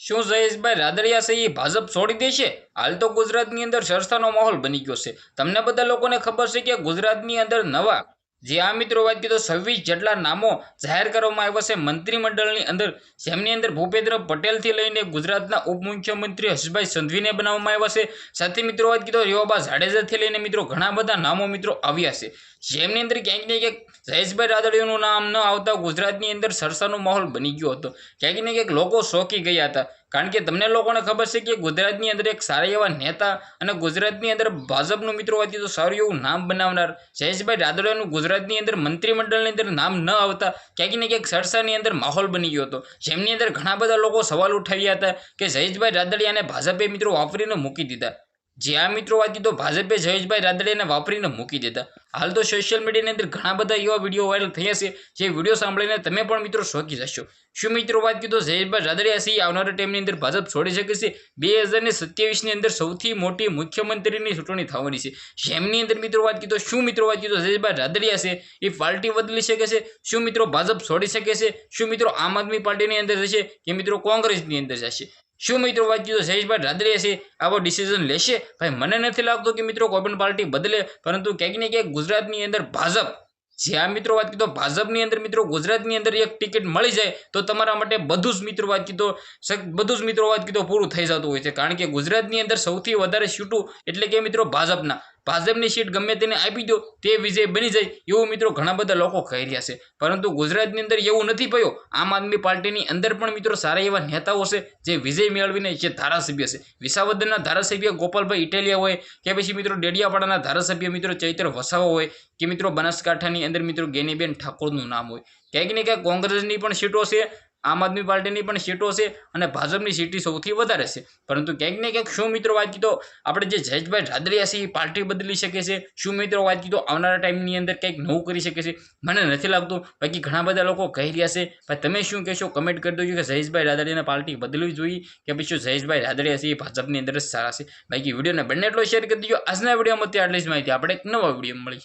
શું જયેશભાઈ રાદડિયા છે ભાજપ છોડી દેશે? હાલ તો ગુજરાતની અંદર સંસ્થાનો માહોલ બની ગયો છે. તમને બધા લોકોને ખબર છે કે ગુજરાતની અંદર નવા જે આ મિત્રો વાત કીધો છવ્વીસ જેટલા નામો જાહેર કરવામાં આવ્યા છે. મંત્રીમંડળની અંદર જેમની અંદર ભૂપેન્દ્ર પટેલથી લઈને ગુજરાતના ઉપમુખ્યમંત્રી હર્ષભાઈ સંઘવીને બનાવવામાં આવ્યા છે. સાથે મિત્રો વાત કીધો રેવાબા જાડેજાથી લઈને મિત્રો ઘણા બધા નામો મિત્રો આવ્યા છે. જેમની અંદર ક્યાંક ને ક્યાંક જયેશભાઈ રાદડિયાનું નામ ન આવતા ગુજરાતની અંદર સરસાનો માહોલ બની ગયો હતો. ક્યાંક ને ક્યાંક લોકો શોકી ગયા હતા. કારણ કે તમને લોકોને ખબર છે કે ગુજરાતની અંદર એક સારા એવા નેતા અને ગુજરાતની અંદર ભાજપનું મિત્રો હતી તો સારું એવું નામ બનાવનાર જયેશભાઈ રાદડિયાનું ગુજરાતની અંદર મંત્રીમંડળની અંદર નામ ન આવતા ક્યાંક ને ક્યાંક સરસાની અંદર માહોલ બની ગયો હતો. જેમની અંદર ઘણા બધા લોકો સવાલ ઉઠાવ્યા હતા કે જયેશભાઈ રાદડિયાને ભાજપે મિત્રો વાપરીને મૂકી દીધા. જે આ મિત્રો વાત તો ભાજપે જયેશભાઈ રાદડિયાને વાપરીને મૂકી દીધા. હાલ તો સોશિયલ મીડિયાની અંદર ઘણા બધા એવા વીડિયો વાયરલ થયા છે, જે વીડિયો સાંભળીને તમે પણ મિત્રો શોકી જશો. શું મિત્રો વાત કીધો જયેશભાઈ રાદડિયા છે આવનારા ટાઈમની અંદર ભાજપ છોડી શકે છે? બે હજારને સત્યાવીસની અંદર સૌથી મોટી મુખ્યમંત્રીની ચૂંટણી થવાની છે. જેમની અંદર મિત્રો વાત તો, શું મિત્રો વાત તો જયેશભાઈ રાદડિયા છે, એ પાર્ટી બદલી શકે છે? શું મિત્રો ભાજપ છોડી શકે છે? શું મિત્રો આમ આદમી પાર્ટીની અંદર જશે કે મિત્રો કોંગ્રેસની અંદર જશે? શું મિત્રો વાત કીધો જયેશભાઈ રાદડિયા છે આવો ડિસિઝન લેશે. ભાઈ, મને નથી લાગતું કે મિત્રો કોઈ પણ પાર્ટી બદલે, પરંતુ ક્યાંક ને ક્યાંક ગુજરાતની અંદર ભાજપ જ્યાં મિત્રો વાત કીધો, ભાજપની અંદર મિત્રો, ગુજરાતની અંદર એક ટિકિટ મળી જાય, તો તમારા માટે બધું જ મિત્રો વાત કીધો બધું જ મિત્રો વાત કીધો, પૂરું થઈ જતું હોય છે. કારણ કે ગુજરાતની અંદર સૌથી વધારે સીટું એટલે કે મિત્રો ભાજપના. ભાજપની સીટ ગમે તેને આપી દો, તે વિજય બની જાય એવું મિત્રો ઘણા બધા લોકો કહી રહ્યા છે. પરંતુ ગુજરાતની અંદર એવું નથી પયો આમ આદમી પાર્ટીની અંદર પણ મિત્રો સારા એવા નેતાઓ છે, જે વિજય મેળવીને જે ધારાસભ્ય છે. વિસાવદરના ધારાસભ્ય ગોપાલભાઈ ઇટાલિયા હોય, કે પછી મિત્રો ડેડિયાપાડાના ધારાસભ્ય મિત્રો ચૈત્ર વસાવા હોય, કે મિત્રો બનાસકાંઠાની અંદર મિત્રો ગેનીબેન ઠાકોરનું નામ હોય. ક્યાંક ને ક્યાંક કોંગ્રેસની પણ સીટો છે આમ આદમી પાર્ટીની પણ સીટો છે અને ભાજપની સીટી સૌથી વધારે છે. પરંતુ ક્યાંક ને ક્યાંક શું મિત્રો વાત કીધો, આપણે જે જયેશભાઈ રાદરિયા છે પાર્ટી બદલી શકે છે. શું મિત્રો વાત કીધો, આવનારા ટાઈમની અંદર કંઈક નવું કરી શકે છે? મને નથી લાગતું. બાકી ઘણા બધા લોકો કહી રહ્યા છે. ભાઈ તમે શું કહેશો? કમેન્ટ કરી દેજો કે જયેશભાઈ રાદડિયાને પાર્ટી બદલવી જોઈએ કે પછી શું જયેશભાઈ રાદડિયા છે એ ભાજપની અંદર જ સારા છે? બાકી વિડીયોને બંને એટલો શેર કરી દેજો. આજના વિડીયોમાં ત્યાં આટલી જ માહિતી. આપણે એક નવા વીડિયો મળી